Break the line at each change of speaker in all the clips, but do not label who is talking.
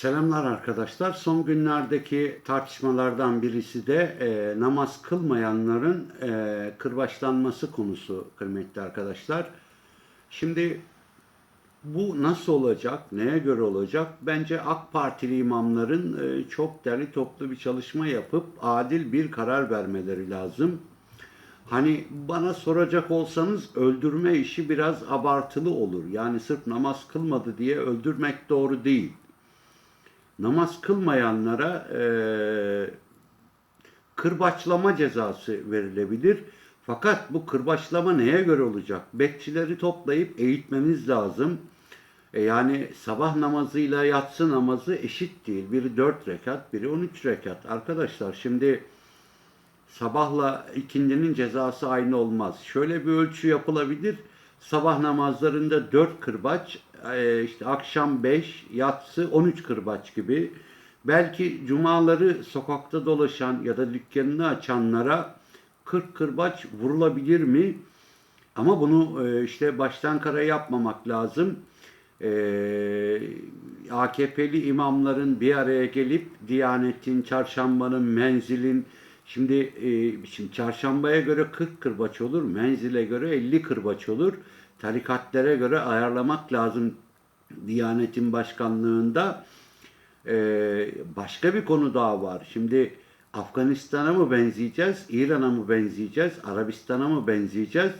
Selamlar arkadaşlar. Son günlerdeki tartışmalardan birisi de e, namaz kılmayanların e, kırbaçlanması konusu kıymetli arkadaşlar. Şimdi bu nasıl olacak, neye göre olacak? Bence AK Partili imamların e, çok derli toplu bir çalışma yapıp adil bir karar vermeleri lazım. Hani bana soracak olsanız öldürme işi biraz abartılı olur. Yani sırf namaz kılmadı diye öldürmek doğru değil namaz kılmayanlara e, kırbaçlama cezası verilebilir. Fakat bu kırbaçlama neye göre olacak? Bekçileri toplayıp eğitmeniz lazım. E yani sabah namazıyla yatsı namazı eşit değil. Biri 4 rekat, biri 13 rekat. Arkadaşlar şimdi sabahla ikindinin cezası aynı olmaz. Şöyle bir ölçü yapılabilir. Sabah namazlarında 4 kırbaç, e, işte akşam 5, yatsı 13 kırbaç gibi. Belki cumaları sokakta dolaşan ya da dükkanını açanlara 40 kırbaç vurulabilir mi? Ama bunu e, işte baştan kara yapmamak lazım. E, AKP'li imamların bir araya gelip Diyanet'in, Çarşamba'nın, Menzil'in şimdi, e, şimdi Çarşamba'ya göre 40 kırbaç olur, Menzil'e göre 50 kırbaç olur. Tarikatlere göre ayarlamak lazım Diyanet'in başkanlığında. E, başka bir konu daha var. Şimdi Afganistan'a mı benzeyeceğiz, İran'a mı benzeyeceğiz, Arabistan'a mı benzeyeceğiz?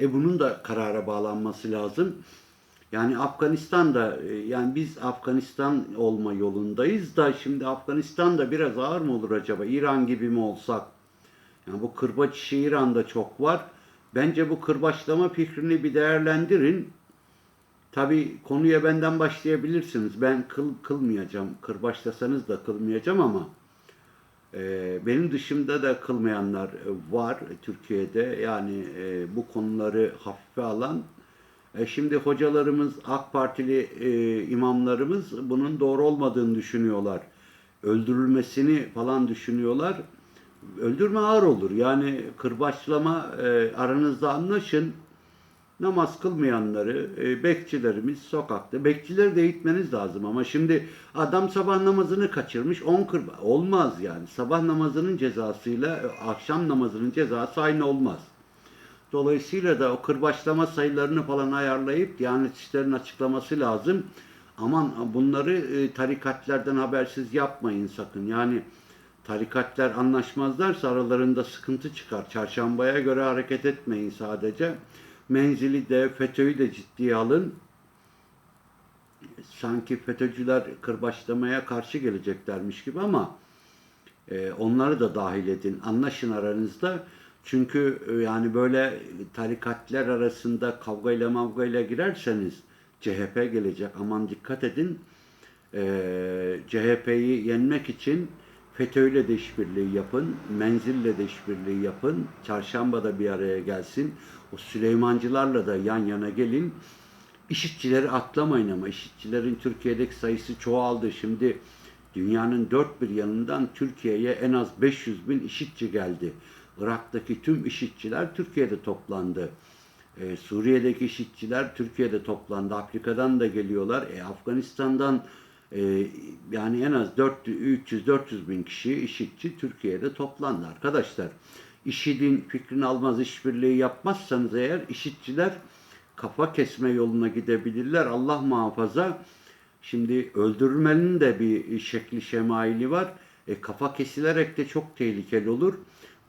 E bunun da karara bağlanması lazım. Yani Afganistan'da e, yani biz Afganistan olma yolundayız da şimdi Afganistan'da biraz ağır mı olur acaba? İran gibi mi olsak? Yani bu kırbaç işi İran'da çok var. Bence bu kırbaçlama fikrini bir değerlendirin. Tabi konuya benden başlayabilirsiniz. Ben kıl kılmayacağım. Kırbaçlasanız da kılmayacağım ama e, benim dışımda da kılmayanlar var Türkiye'de. Yani e, bu konuları hafife alan e şimdi hocalarımız, AK Partili e, imamlarımız bunun doğru olmadığını düşünüyorlar. Öldürülmesini falan düşünüyorlar. Öldürme ağır olur. Yani kırbaçlama e, aranızda anlaşın. Namaz kılmayanları, e, bekçilerimiz sokakta. Bekçileri de eğitmeniz lazım ama şimdi adam sabah namazını kaçırmış 10 kırba olmaz yani. Sabah namazının cezasıyla e, akşam namazının cezası aynı olmaz. Dolayısıyla da o kırbaçlama sayılarını falan ayarlayıp Diyanet İşleri'nin açıklaması lazım. Aman bunları e, tarikatlerden habersiz yapmayın sakın. Yani tarikatler anlaşmazlarsa aralarında sıkıntı çıkar. Çarşambaya göre hareket etmeyin sadece. Menzili de FETÖ'yü de ciddiye alın. Sanki FETÖ'cüler kırbaçlamaya karşı geleceklermiş gibi ama e, onları da dahil edin. Anlaşın aranızda. Çünkü e, yani böyle tarikatler arasında kavgayla mavgayla girerseniz CHP gelecek. Aman dikkat edin. Ee, CHP'yi yenmek için FETÖ'yle de işbirliği yapın, Menzil'le de işbirliği yapın, Çarşamba'da bir araya gelsin. O Süleymancılarla da yan yana gelin. İşitçileri atlamayın ama işitçilerin Türkiye'deki sayısı çoğaldı. Şimdi dünyanın dört bir yanından Türkiye'ye en az 500 bin işitçi geldi. Irak'taki tüm işitçiler Türkiye'de toplandı. Ee, Suriye'deki işitçiler Türkiye'de toplandı. Afrika'dan da geliyorlar. E, Afganistan'dan e, yani en az 300-400 bin kişi işitçi Türkiye'de toplandı arkadaşlar. İşidin fikrini almaz işbirliği yapmazsanız eğer işitçiler kafa kesme yoluna gidebilirler. Allah muhafaza. Şimdi öldürülmenin de bir şekli şemaili var. E, kafa kesilerek de çok tehlikeli olur.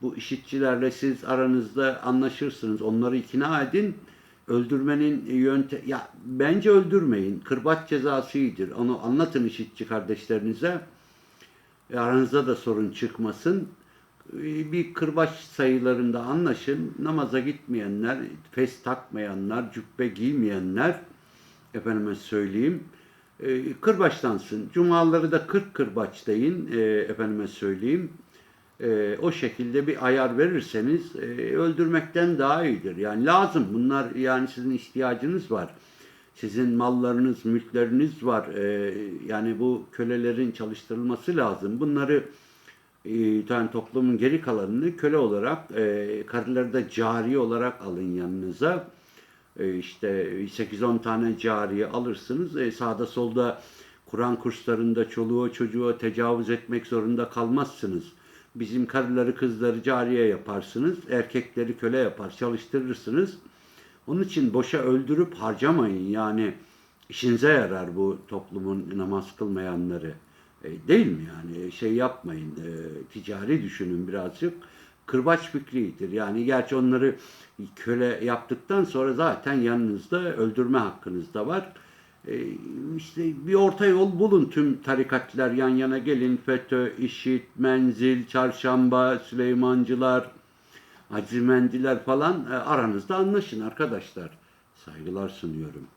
Bu işitçilerle siz aranızda anlaşırsınız. Onları ikna edin. Öldürmenin yöntem... Ya bence öldürmeyin. Kırbaç cezası iyidir. Onu anlatın işitçi kardeşlerinize. E, aranızda da sorun çıkmasın. E, bir kırbaç sayılarında anlaşın. Namaza gitmeyenler, fes takmayanlar, cübbe giymeyenler efendime söyleyeyim e, kırbaçlansın. Cumaları da 40 kırbaç deyin e, efendime söyleyeyim e, o şekilde bir ayar verirseniz e, öldürmekten daha iyidir. Yani lazım. Bunlar yani sizin ihtiyacınız var. Sizin mallarınız, mülkleriniz var. E, yani bu kölelerin çalıştırılması lazım. Bunları e, yani toplumun geri kalanını köle olarak, e, karıları da cari olarak alın yanınıza. E, işte 8-10 tane cariye alırsınız. E, sağda solda Kur'an kurslarında çoluğa çocuğa tecavüz etmek zorunda kalmazsınız. Bizim karıları kızları cariye yaparsınız, erkekleri köle yapar, çalıştırırsınız. Onun için boşa öldürüp harcamayın. Yani işinize yarar bu toplumun namaz kılmayanları. E, değil mi yani? Şey yapmayın, e, ticari düşünün birazcık. Kırbaç fikridir. Yani gerçi onları köle yaptıktan sonra zaten yanınızda öldürme hakkınız da var. E, işte bir orta yol bulun tüm tarikatlar yan yana gelin. FETÖ, İŞİD, Menzil, Çarşamba, Süleymancılar, Azimendiler falan e, aranızda anlaşın arkadaşlar. Saygılar sunuyorum.